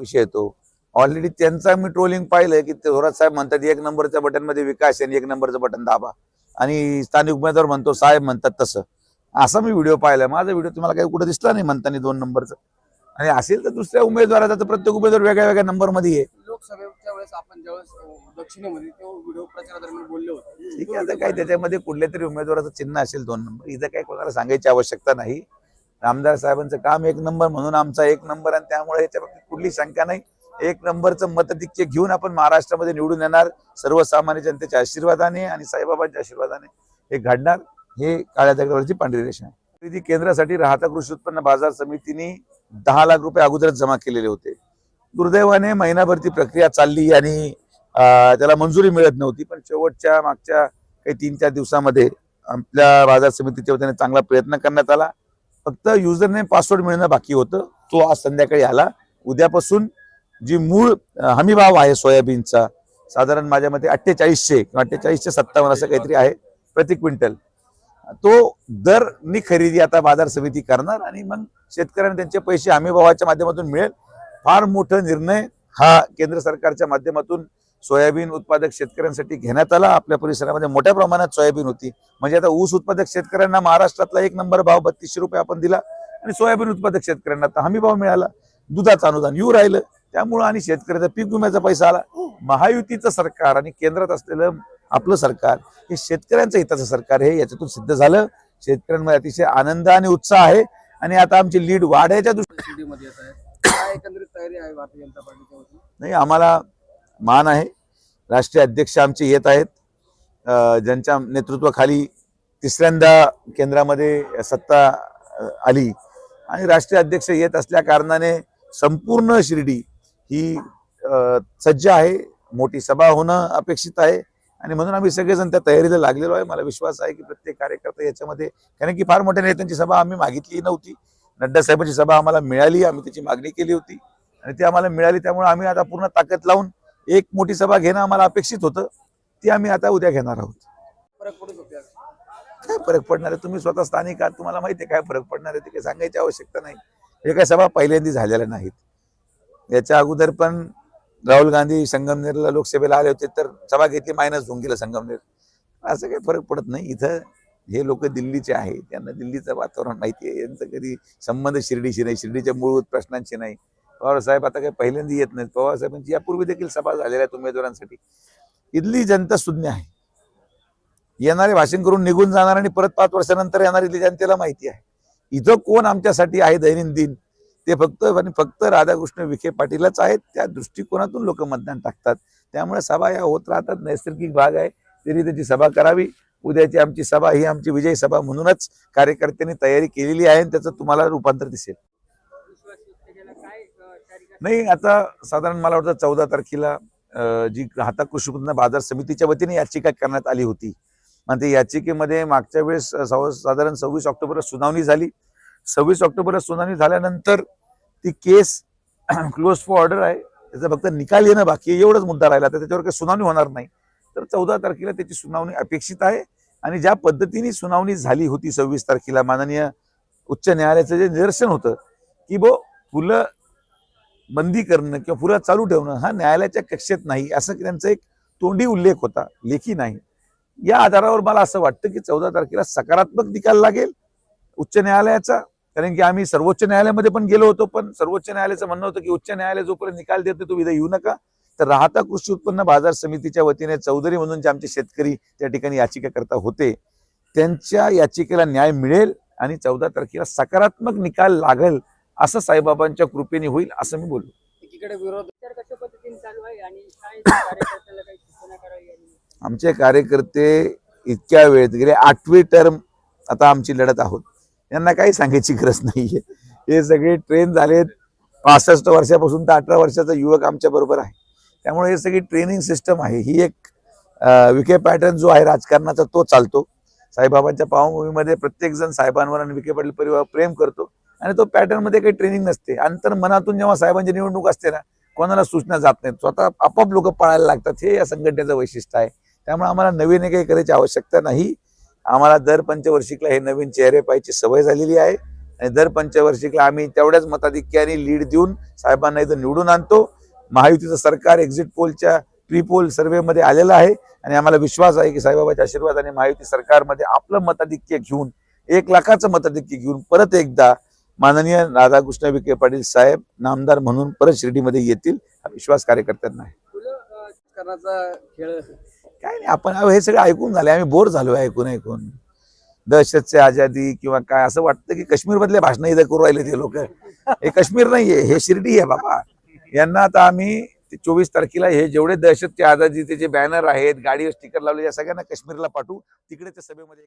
विषय येतो ऑलरेडी त्यांचा मी ट्रोलिंग पाहिलं की थोरात साहेब म्हणतात एक नंबरच्या बटनमध्ये विकास आणि एक नंबरचं बटन दाबा. आणि स्थानिक उमेदवार म्हणतो साहेब म्हणतात तसं. असा मी व्हिडिओ पाहिला माझा व्हिडिओ तुम्हाला काही कुठं दिसला नाही म्हणताना दोन नंबरचं. आणि असेल तर दुसऱ्या उमेदवाराचा तर प्रत्येक उमेदवार वेगळ्या वेगळ्या नंबरमध्ये आहे. लोकसभेच्या वेळेस आपण ज्यावेळेस दक्षिणेमध्ये तो व्हिडिओ प्रचारादरम्यान बोलले होते. ठीक आहे आता काय त्याच्यामध्ये कुठल्या तरी उमेदवाराचं चिन्ह असेल दोन नंबर. इथं काही कोणाला सांगायची आवश्यकता नाही. आमदार साहेबांचं काम एक नंबर म्हणून आमचा एक नंबर आणि त्यामुळे याच्या बाबतीत कुठली शंका नाही. एक नंबरचं मतदिक्य घेऊन आपण महाराष्ट्रामध्ये निवडून येणार. सर्वसामान्य जनतेच्या आशीर्वादाने आणि साईबाबांच्या आशीर्वादाने हे घडणार. हे काळ्या दगडावरची पांढरी रेषा आहे. खरेदी केंद्रासाठी राहता कृषी उत्पन्न बाजार समितीने दहा लाख रुपये अगोदरच जमा केलेले होते. दुर्दैवाने महिनाभर ती प्रक्रिया चालली आणि त्याला मंजुरी मिळत नव्हती. पण शेवटच्या मागच्या काही तीन चार दिवसामध्ये आपल्या बाजार समितीच्या वतीने चांगला प्रयत्न करण्यात आला. फक्त युजरने पासवर्ड मिळणं बाकी होतं. तो आज संध्याकाळी आला. उद्यापासून जी मूळ हमीभाव आहे सोयाबीनचा साधारण माझ्या मते अठ्ठेचाळीसशे किंवा अठ्ठेचाळीसशे सत्तावन्न असं काहीतरी आहे प्रति क्विंटल. तो दरनी खरेदी आता बाजार समिती करणार आणि मग शेतकऱ्यांना त्यांचे पैसे हमीभावाच्या माध्यमातून मिळेल. फार मोठा निर्णय हा केंद्र सरकारच्या माध्यमातून सोयाबीन उत्पादक शेतकऱ्यांसाठी घेण्यात आला. आपल्या परिसरामध्ये मोठ्या प्रमाणात सोयाबीन होती. म्हणजे आता ऊस उत्पादक शेतकऱ्यांना महाराष्ट्रातला एक नंबर भाव बत्तीसशे रुपये आपण दिला आणि सोयाबीन उत्पादक शेतकऱ्यांना आता हमी भाव मिळाला. दुधाचं अनुदान येऊ राहिलं. त्यामुळं आणि शेतकऱ्याचा पीक विम्याचा पैसा आला. महायुतीचं सरकार आणि केंद्रात असलेलं आपलं सरकार हे शेतकऱ्यांचं हिताचं सरकार आहे याच्यातून सिद्ध झालं. शेतकऱ्यांमध्ये अतिशय आनंद आणि उत्साह आहे. आणि आता आमची लीड वाढायच्या वतीने? नाही आम्हाला मान आहे. राष्ट्रीय अध्यक्ष आमचे येत आहेत. ज्यांच्या नेतृत्वाखाली तिसऱ्यांदा केंद्रामध्ये सत्ता आली. आणि राष्ट्रीय अध्यक्ष येत असल्या कारणाने संपूर्ण शिर्डी ही अं, सज्ज आहे. मोठी सभा होणं अपेक्षित आहे. आणि म्हणून आम्ही सगळेजण त्या तयारीला लागलेलो आहे. मला विश्वास आहे की प्रत्येक कार्यकर्ता याच्यामध्ये कारण की फार मोठ्या नेत्यांची सभा आम्ही मागितली नव्हती. नड्डा साहेबांची सभा आम्हाला मिळाली. आम्ही त्याची मागणी केली होती. आणि ती आम्हाला मिळाली. त्यामुळे आम्ही आता पूर्ण ताकद लावून एक मोठी सभा घेणं आम्हाला अपेक्षित होतं. ती आम्ही आता उद्या घेणार आहोत. काय फरक पडणार आहे? तुम्ही स्वतः स्थानिक आहात. तुम्हाला माहिती आहे काय फरक पडणार आहे? ते काही सांगायची आवश्यकता नाही. हे काय सभा पहिल्यांदा झालेल्या नाहीत. याच्या अगोदर पण राहुल गांधी संगमनेरला लोकसभेला आले होते तर सभा घेतली मायनस होऊन गेलं संगमनेर. असं काही फरक पडत नाही. इथं हे लोक दिल्लीचे आहे त्यांना दिल्लीचं वातावरण माहिती आहे. यांचं कधी संबंध शिर्डीशी नाही. शिर्डीच्या मूलभूत प्रश्नांशी नाही. पवार साहेब आता काही पहिल्यांदा येत नाहीत. पवारसाहेबांची यापूर्वी देखील सभा झालेल्या आहेत उमेदवारांसाठी. इथली जनता शून्य आहे. येणारे भाषण करून निघून जाणार आणि परत पाच वर्षानंतर येणार इथली जनतेला माहिती आहे. इथं कोण आमच्यासाठी आहे दैनंदिन? ते फक्त आणि फक्त राधाकृष्ण विखे पाटीलच आहेत. त्या दृष्टिकोनातून लोक मतदान टाकतात. त्यामुळे सभा या होत राहतात. नैसर्गिक भाग आहे. तरी त्याची सभा करावी. उद्याची आमची सभा ही आमची विजयी सभा म्हणूनच कार्यकर्त्यांनी तयारी केलेली आहे आणि त्याचं तुम्हाला रूपांतर दिसेल. नाही आता साधारण मला वाटतं चौदा तारखेला जी हाता कृषी उत्पन्न बाजार समितीच्या वतीने याचिका करण्यात आली होती. आणि त्या याचिकेमध्ये मागच्या वेळेस सव- साधारण सव्वीस ऑक्टोबरला सुनावणी झाली. सव्वीस ऑक्टोबरला सुनावणी झाल्यानंतर ती केस क्लोज फॉर ऑर्डर आहे. त्याचा फक्त निकाल येणं बाकी एवढंच मुद्दा राहिला. तर त्याच्यावर काही सुनावणी होणार नाही. तर चौदा तारखेला त्याची सुनावणी अपेक्षित आहे. आणि ज्या पद्धतीने सुनावणी झाली होती सव्वीस तारखेला माननीय उच्च न्यायालयाचं जे निदर्शन होतं की बो फुलं बंदी करणं किंवा फुलं चालू ठेवणं हा न्यायालयाच्या कक्षेत नाही असं त्यांचा एक तोंडी उल्लेख होता लेखी नाही. या आधारावर मला असं वाटतं की चौदा तारखेला सकारात्मक निकाल लागेल उच्च न्यायालयाचा कारण की आम्ही सर्वोच्च न्यायालयामध्ये पण गेलो होतो पण सर्वोच्च न्यायालयाचं म्हणणं होतं की उच्च न्यायालय जोपर्यंत निकाल देतो तो इथं येऊ नका. तर राहता कृषी उत्पन्न बाजार समितीच्या वतीने चौधरी म्हणून जे आमचे शेतकरी त्या ठिकाणी याचिकाकर्ता होते त्यांच्या याचिकेला न्याय मिळेल आणि चौदा तारखेला सकारात्मक निकाल लागेल असं साईबाबांच्या कृपेने होईल असं मी बोललो. एकीकडे विरोध विचार कशा पद्धतीने चालू आहे आणि काय कार्यकर्त्याला काही सूचना करावी आणि आमचे कार्यकर्ते इतक्या वेळेत गेले. आठवी टर्म आता आमची लढत आहोत. यांना काही सांगायची गरज नाहीये. हे सगळे ट्रेन झालेत. पासष्ट वर्षापासून तर अठरा वर्षाचा युवक आमच्या बरोबर आहे. त्यामुळे हे सगळी ट्रेनिंग सिस्टम आहे. ही एक विखे पॅटर्न जो आहे राजकारणाचा तो चालतो. साईबाबांच्या पावभूमीमध्ये प्रत्येक जण साहेबांवर आणि विखे पाटील परिवार प्रेम करतो. आणि तो पॅटर्नमध्ये काही ट्रेनिंग नसते. अंतर मनातून जेव्हा साहेबांची निवडणूक असते ना कोणाला सूचना जात नाहीत. स्वतः आपाप लोक पळायला लागतात. हे या संघटनेचं वैशिष्ट्य आहे. त्यामुळे आम्हाला नवीन काही करायची आवश्यकता नाही. आम्हाला दर पंचवर्षिकला हे नवीन चेहरे पाहायची सवय झालेली आहे. आणि दर पंचवर्षिकला आम्ही तेवढ्याच मताधिक्याने लीड देऊन साहेबांना इथं निवडून आणतो. महायुतीचं सरकार एक्झिट पोलच्या प्री पोल सर्व्हेमध्ये आलेलं आहे. आणि आम्हाला विश्वास आहे की साईबाबाच्या आशीर्वादाने महायुती सरकारमध्ये आपलं मताधिक्य घेऊन एक लाखाचं मताधिक्य घेऊन परत एकदा माननीय राधाकृष्ण विखे पाटील साहेब नामदार म्हणून परत शिर्डीमध्ये येतील. हा विश्वास कार्यकर्त्यांना आहे. काय नाही आपण हे सगळं ऐकून झाले. आम्ही बोर झालो ऐकून ऐकून. दहशतचे आजादी किंवा काय असं वाटतं की काश्मीर मधले भाषण इथं करू राहिले ते लोक. हे काश्मीर नाहीये हे शिर्डी आहे बाबा. यांना आता आम्ही चोवीस तारखेला हे जेवढे दहशतचे आजादीचे जे बॅनर आहेत गाडीवर स्टिकर लावले या सगळ्यांना काश्मीरला पाठवू. तिकडे त्या सभेमध्ये